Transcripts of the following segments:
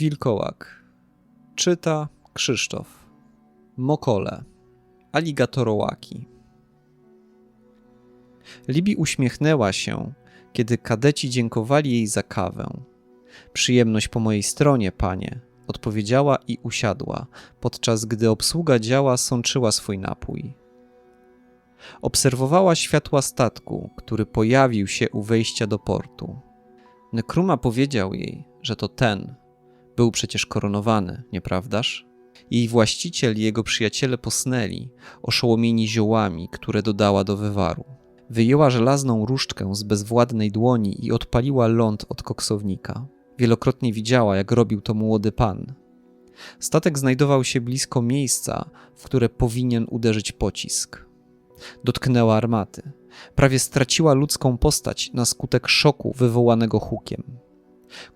Wilkołak. Czyta Krzysztof. Mokole. Aligatorołaki. Libi uśmiechnęła się, kiedy kadeci dziękowali jej za kawę. Przyjemność po mojej stronie, panie, odpowiedziała i usiadła, podczas gdy obsługa działa sączyła swój napój. Obserwowała światła statku, który pojawił się u wejścia do portu. Nekruma powiedział jej, że to ten. Był przecież koronowany, nieprawdaż? Jej właściciel i jego przyjaciele posnęli, oszołomieni ziołami, które dodała do wywaru. Wyjęła żelazną różdżkę z bezwładnej dłoni i odpaliła ląd od koksownika. Wielokrotnie widziała, jak robił to młody pan. Statek znajdował się blisko miejsca, w które powinien uderzyć pocisk. Dotknęła armaty. Prawie straciła ludzką postać na skutek szoku wywołanego hukiem.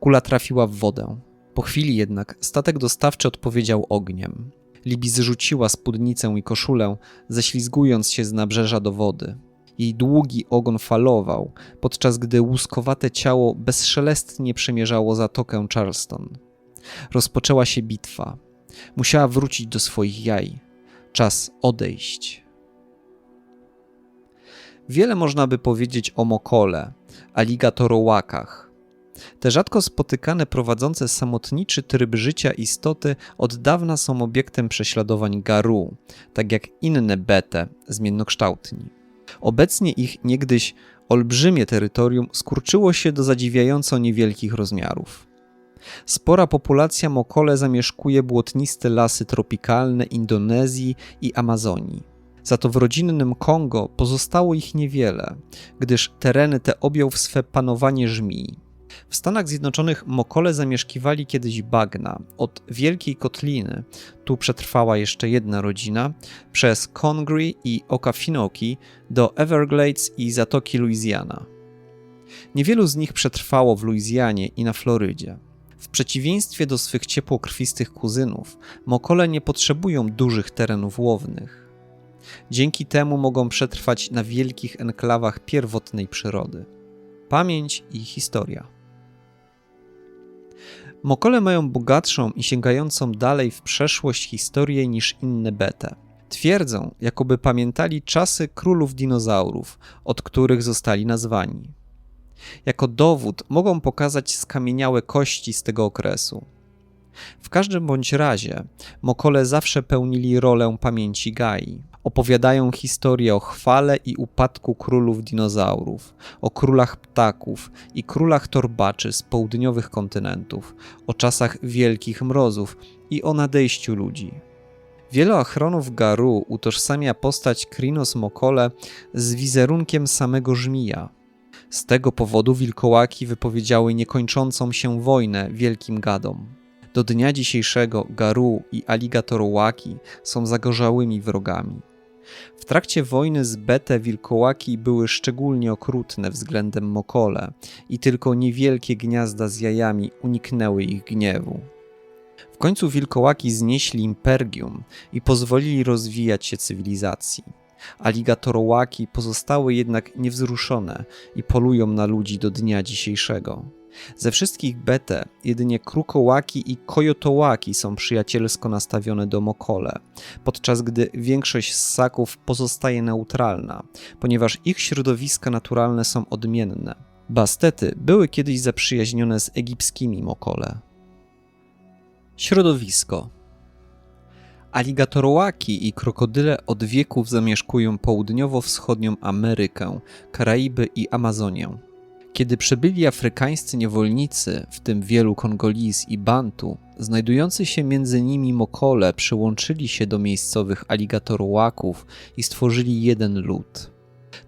Kula trafiła w wodę. Po chwili jednak statek dostawczy odpowiedział ogniem. Libi zrzuciła spódnicę i koszulę, ześlizgując się z nabrzeża do wody. Jej długi ogon falował, podczas gdy łuskowate ciało bezszelestnie przemierzało zatokę Charleston. Rozpoczęła się bitwa. Musiała wrócić do swoich jaj. Czas odejść. Wiele można by powiedzieć o mokole, aligatorołakach. Te rzadko spotykane prowadzące samotniczy tryb życia istoty od dawna są obiektem prześladowań garu, tak jak inne bete zmiennokształtni. Obecnie ich niegdyś olbrzymie terytorium skurczyło się do zadziwiająco niewielkich rozmiarów. Spora populacja mokole zamieszkuje błotniste lasy tropikalne Indonezji i Amazonii. Za to w rodzinnym Kongo pozostało ich niewiele, gdyż tereny te objął w swe panowanie żmij. W Stanach Zjednoczonych Mokole zamieszkiwali kiedyś bagna. Od Wielkiej Kotliny, tu przetrwała jeszcze jedna rodzina, przez Congree i Okefenokee do Everglades i Zatoki Louisiana. Niewielu z nich przetrwało w Luizjanie i na Florydzie. W przeciwieństwie do swych ciepłokrwistych kuzynów, Mokole nie potrzebują dużych terenów łownych. Dzięki temu mogą przetrwać na wielkich enklawach pierwotnej przyrody. Pamięć i historia. Mokole mają bogatszą i sięgającą dalej w przeszłość historię niż inne bete. Twierdzą, jakoby pamiętali czasy królów dinozaurów, od których zostali nazwani. Jako dowód mogą pokazać skamieniałe kości z tego okresu. W każdym bądź razie, Mokole zawsze pełnili rolę pamięci Gai. Opowiadają historię o chwale i upadku królów dinozaurów, o królach ptaków i królach torbaczy z południowych kontynentów, o czasach wielkich mrozów i o nadejściu ludzi. Wielu achronów Garu utożsamia postać Krinos Mokole z wizerunkiem samego żmija. Z tego powodu wilkołaki wypowiedziały niekończącą się wojnę wielkim gadom. Do dnia dzisiejszego Garu i aligatorołaki są zagorzałymi wrogami. W trakcie wojny z Bete wilkołaki były szczególnie okrutne względem Mokole i tylko niewielkie gniazda z jajami uniknęły ich gniewu. W końcu wilkołaki znieśli impergium i pozwolili rozwijać się cywilizacji. Aligatorołaki pozostały jednak niewzruszone i polują na ludzi do dnia dzisiejszego. Ze wszystkich bete jedynie krukołaki i kojotołaki są przyjacielsko nastawione do mokole, podczas gdy większość ssaków pozostaje neutralna, ponieważ ich środowiska naturalne są odmienne. Bastety były kiedyś zaprzyjaźnione z egipskimi mokole. Środowisko Aligatorołaki i krokodyle od wieków zamieszkują południowo-wschodnią Amerykę, Karaiby i Amazonię. Kiedy przybyli afrykańscy niewolnicy, w tym wielu Kongolis i Bantu, znajdujący się między nimi Mokole przyłączyli się do miejscowych aligatorołaków i stworzyli jeden lud.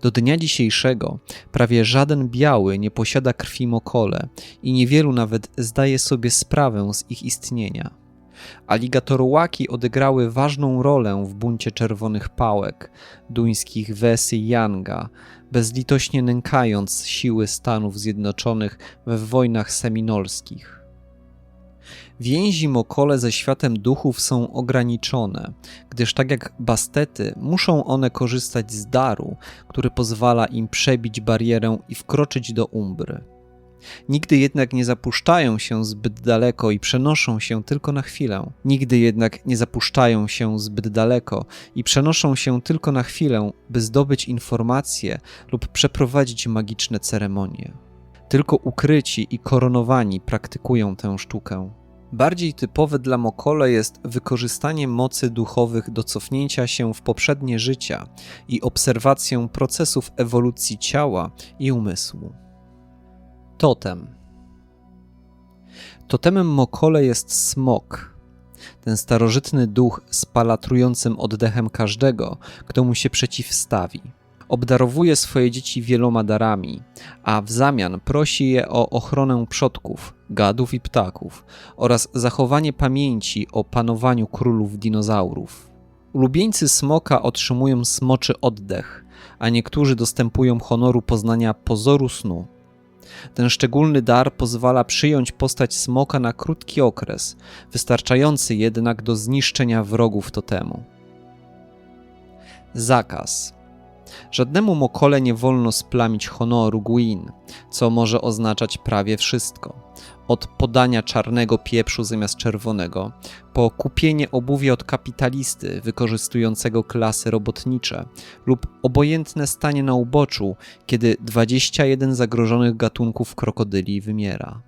Do dnia dzisiejszego prawie żaden biały nie posiada krwi Mokole i niewielu nawet zdaje sobie sprawę z ich istnienia. Aligatorołaki odegrały ważną rolę w buncie czerwonych pałek, duńskich Wesy Yanga, bezlitośnie nękając siły Stanów Zjednoczonych we wojnach seminolskich. Więzi Mokole ze światem duchów są ograniczone, gdyż tak jak bastety, muszą one korzystać z daru, który pozwala im przebić barierę i wkroczyć do umbry. Nigdy jednak nie zapuszczają się zbyt daleko i przenoszą się tylko na chwilę. Nigdy jednak nie zapuszczają się zbyt daleko i przenoszą się tylko na chwilę, by zdobyć informacje lub przeprowadzić magiczne ceremonie. Tylko ukryci i koronowani praktykują tę sztukę. Bardziej typowe dla Mokole jest wykorzystanie mocy duchowych do cofnięcia się w poprzednie życia i obserwację procesów ewolucji ciała i umysłu. Totem. Totemem Mokole jest smok. Ten starożytny duch z palatrującym oddechem każdego, kto mu się przeciwstawi. Obdarowuje swoje dzieci wieloma darami, a w zamian prosi je o ochronę przodków, gadów i ptaków oraz zachowanie pamięci o panowaniu królów dinozaurów. Ulubieńcy smoka otrzymują smoczy oddech, a niektórzy dostępują honoru poznania pozoru snu. Ten szczególny dar pozwala przyjąć postać smoka na krótki okres, wystarczający jednak do zniszczenia wrogów totemu. Zakaz. Żadnemu mokole nie wolno splamić honoru Gwyn, co może oznaczać prawie wszystko. Od podania czarnego pieprzu zamiast czerwonego, po kupienie obuwia od kapitalisty wykorzystującego klasy robotnicze, lub obojętne stanie na uboczu, kiedy 21 zagrożonych gatunków krokodyli wymiera.